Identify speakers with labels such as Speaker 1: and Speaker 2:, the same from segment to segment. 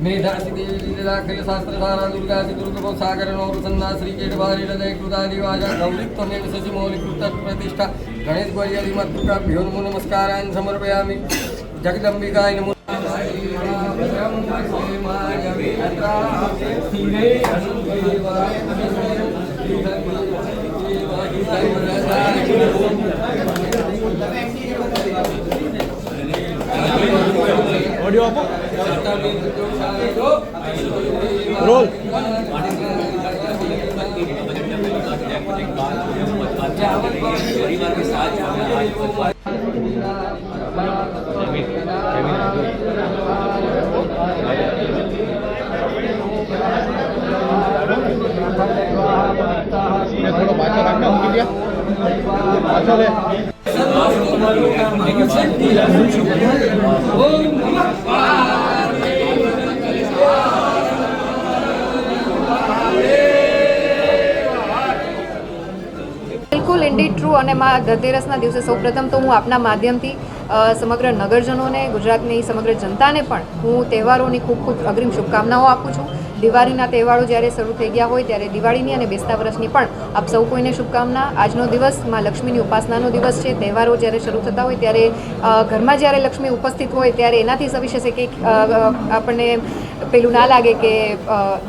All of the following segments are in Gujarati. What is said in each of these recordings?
Speaker 1: મેધાસી દેવી લીલા કલ શાસ્ત્ર સારા દુર્ગાસી દુર્ગભવ સાગર નો પ્રસન્ના શ્રી કેટવારી હૃદય કૃતા દિવાજા ગૌરિક તમેવ સચિ મૌલિક કૃત પ્રતિષ્ઠા ગણેશ ગૌરી સમર્પયામિ જગદંબિકાય નમો
Speaker 2: ऑडियो आप रोल परिवार के साथ
Speaker 3: બિલકુલ ઇન્ડી ટ્રુ અને મા ધનતેરસના દિવસે સૌપ્રથમ તો હું આપના માધ્યમથી સમગ્ર નગરજનોને, ગુજરાતની સમગ્ર જનતાને પણ હું તહેવારોની ખૂબ ખૂબ અગ્રિમ શુભકામનાઓ આપું છું. દિવાળીના તહેવારો જ્યારે શરૂ થઈ ગયા હોય ત્યારે દિવાળીની અને બેસતા વર્ષની પણ આપ સૌ કોઈને શુભકામના. આજનો દિવસમાં લક્ષ્મીની ઉપાસનાનો દિવસ છે. તહેવારો જ્યારે શરૂ થતા હોય ત્યારે ઘરમાં જ્યારે લક્ષ્મી ઉપસ્થિત હોય ત્યારે એનાથી સવિશેષ છે કે આપણને પેલું ના લાગે કે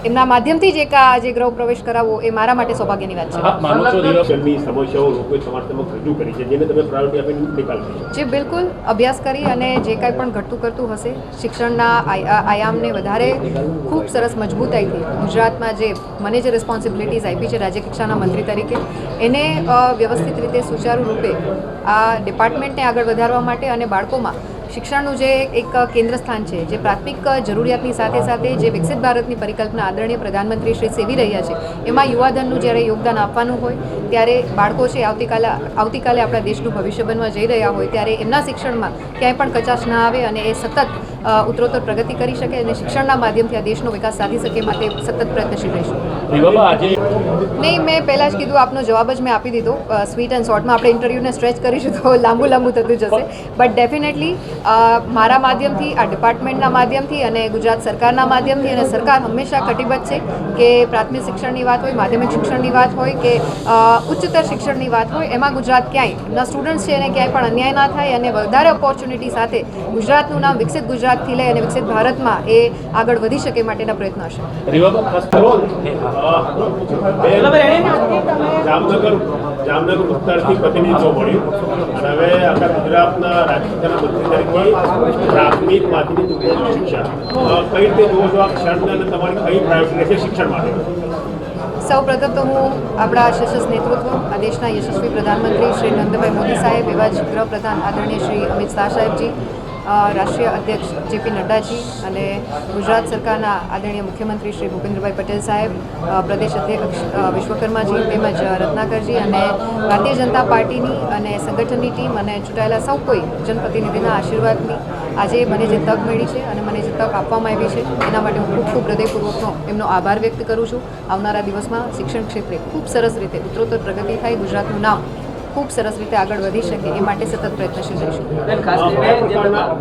Speaker 3: એમના માધ્યમથી જ એક આ જે ગૃહ પ્રવેશ કરાવવો એ મારા માટે સૌભાગ્યની વાત છે. જે બિલકુલ અભ્યાસ કરી અને જે કાંઈ પણ ઘટતું કરતું હશે શિક્ષણના આયામને વધારે ખૂબ સરસ મજબૂતાઈથી ગુજરાતમાં જે મને જે રિસ્પોન્સિબિલિટીઝ આપી છે રાજ્ય કક્ષાના મંત્રી તરીકે એને વ્યવસ્થિત રીતે સુચારુ રૂપે આ ડિપાર્ટમેન્ટને આગળ વધારવા માટે અને બાળકોમાં શિક્ષણનું જે એક કેન્દ્ર સ્થાન છે, જે પ્રાથમિક જરૂરિયાતની સાથે સાથે જે વિકસિત ભારતની પરિકલ્પના આદરણીય પ્રધાનમંત્રી શ્રી સેવી રહ્યા છે, એમાં યુવાધનનું જ્યારે યોગદાન આપવાનું હોય ત્યારે બાળકો છે આવતીકાલે આવતીકાલે આપણા દેશનું ભવિષ્ય બનવા જઈ રહ્યા હોય ત્યારે એમના શિક્ષણમાં ક્યાંય પણ કચાશ ના આવે અને એ સતત ઉત્તરોત્તર પ્રગતિ કરી શકે અને શિક્ષણના માધ્યમથી આ દેશનો વિકાસ સાધી શકે માટે સતત પ્રયત્નશીલ રહીશું. નહીં મેં પહેલાં જ કીધું આપનો જવાબ જ મેં આપી દીધો. સ્વીટ એન્ડ શોર્ટમાં આપણે ઇન્ટરવ્યૂને સ્ટ્રેચ કરીશું તો લાંબુ લાંબુ થતું જશે. બટ ડેફિનેટલી મારા માધ્યમથી આ ડિપાર્ટમેન્ટના માધ્યમથી અને ગુજરાત સરકારના માધ્યમથી અને સરકાર હંમેશા કટિબદ્ધ છે કે પ્રાથમિક શિક્ષણની વાત હોય માધ્યમિક શિક્ષણની વાત હોય કે ઉચ્ચતર શિક્ષણની વાત હોય એમાં ગુજરાત ક્યાંય એમના સ્ટુડન્ટ્સ છે એને ક્યાંય પણ અન્યાય ના થાય અને વધારે ઓપોર્ચ્યુનિટી સાથે ગુજરાતનું નામ વિકસિત ગુજરાતથી લઈ અને વિકસિત ભારતમાં એ આગળ વધી શકે માટેના પ્રયત્નો હશે.
Speaker 4: રીવાબા ખાસ કરો. જામનગર જામનગર વિસ્તારથી પ્રતિનિધિત્વ મળ્યું. અને હવે આખા ગુજરાતના રાજ્યના મંત્રી તરીકે પ્રાથમિક માધ્યમિક શિક્ષણ. કઈ રીતે જુઓ છો આ ક્ષણને અને તમારી કઈ પ્રાયોરિટી રહેશે શિક્ષણ માટે?
Speaker 3: સૌ પ્રથમ તો હું આપણા સશસ્ત નેતૃત્વ આ દેશના યશસ્વી પ્રધાનમંત્રી શ્રી નરેન્દ્રભાઈ મોદી સાહેબ એવા જ ગૃહપ્રધાન આદરણીય શ્રી અમિત શાહ સાહેબજી રાષ્ટ્રીય અધ્યક્ષ જેપી નડ્ડાજી અને ગુજરાત સરકારના આદરણીય મુખ્યમંત્રી શ્રી ભૂપેન્દ્રભાઈ પટેલ સાહેબ પ્રદેશ અધ્યક્ષ વિશ્વકર્માજી તેમજ રત્નાકરજી અને ભારતીય જનતા પાર્ટીની અને સંગઠનની ટીમ અને ચૂંટાયેલા સૌ કોઈ જનપ્રતિનિધિના આશીર્વાદની આજે મને જે તક મળી છે અને મને જે તક આપવામાં આવી છે, એના માટે હું ખૂબ ખૂબ હૃદયપૂર્વકનો એમનો આભાર વ્યક્ત કરું છું. આવનારા દિવસમાં શિક્ષણ ક્ષેત્રે ખૂબ સરસ રીતે ઉત્તરોત્તર પ્રગતિ થાય, ગુજરાતનું નામ ખૂબ સરસ રીતે આગળ વધી શકે, એ માટે સતત પ્રયત્નશીલ રહીશું.